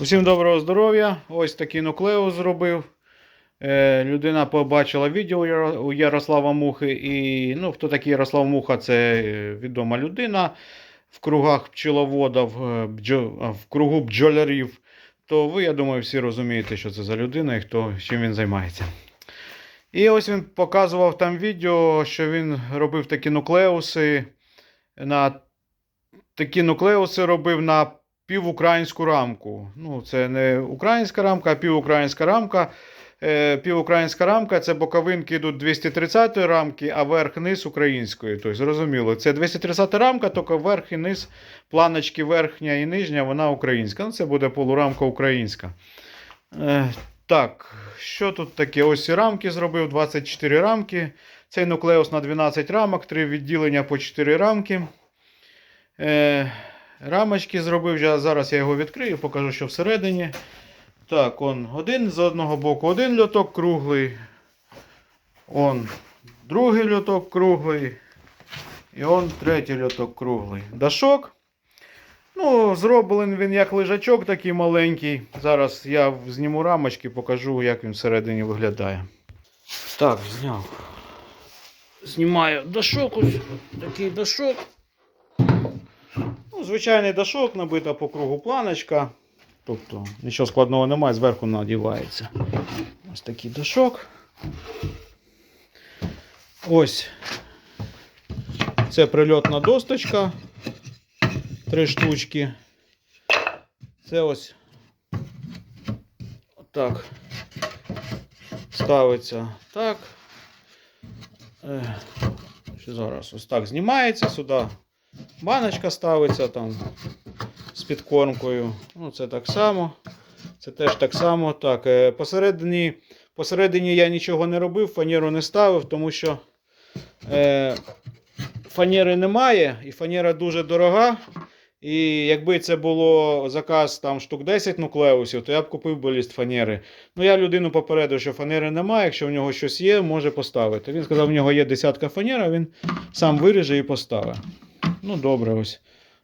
Усім доброго здоров'я. Ось такий нуклеус зробив. Е, людина побачила відео у Ярослава Мухи. І ну, хто такий Ярослав Муха? Це е, відома людина в кругах пчеловодів, е, в кругу бджолярів. То ви, я думаю, всі розумієте, що це за людина і хто, чим він займається. І ось він показував там відео, що він робив такі нуклеуси на такі нуклеуси робив на півукраїнську рамку. Ну, це не українська рамка, а півукраїнська рамка. Е, півукраїнська рамка це боковинки йдуть 230 рамки, а верх-низ української. Тобто, зрозуміло, це 230 рамка, тільки верх і низ, планочки верхня і нижня, вона українська. Ну, це буде полурамка українська. Е, так, що тут таке? Ось і рамки зробив, 24 рамки. Цей нуклеус на 12 рамок, 3 відділення по 4 рамки. Е, рамочки зробив. Я, зараз я його відкрию, покажу, що всередині. Так, он один з одного боку один льоток круглий. Он другий льоток круглий. І он третій льоток круглий. Дашок. Ну, зроблений він як лежачок такий маленький. Зараз я зніму рамочки, покажу, як він всередині виглядає. Так, зняв. Знімаю дашок ось. Такий дашок. Ну, звичайний дашок, набита по кругу планочка. Тобто нічого складного немає, зверху надівається. Ось такий дашок. Ось. Це прильотна досточка. Три штучки. Це ось так. Ставиться так. Е, зараз ось так знімається сюди. Баночка ставиться там з підкормкою. Ну, це так само. Це теж так само. Так, е, посередині, посередині я нічого не робив, фанеру не ставив, тому що е, фанери немає, і фанера дуже дорога. І якби це було заказ там штук 10 нуклеусів, то я б купив би ліст фанери. Ну, я людину попередив, що фанери немає, якщо в нього щось є, може поставити. Він сказав, в нього є десятка фанера, він сам виріже і поставить. Ну, добре, ось.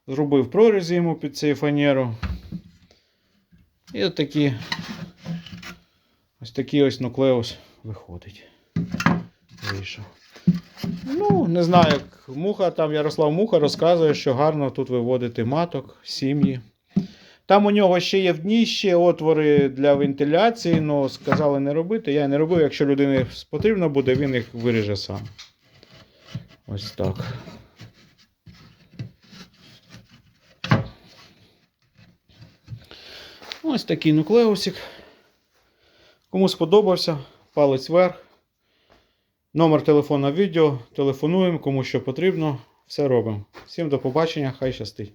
Зробив прорізі йому під цей фанеру. І от такі, ось такий ось нуклеус виходить. Вийшов. Ну, не знаю, як муха там Ярослав Муха розказує, що гарно тут виводити маток, сім'ї. Там у нього ще є в дні ще отвори для вентиляції, але сказали не робити. Я не робив. Якщо людині потрібно буде, він їх виріже сам. Ось так. Ось такий нуклеусик. Кому сподобався, палець вверх. Номер телефона відео. Телефонуємо, кому що потрібно. Все робимо. Всім до побачення, хай щастить.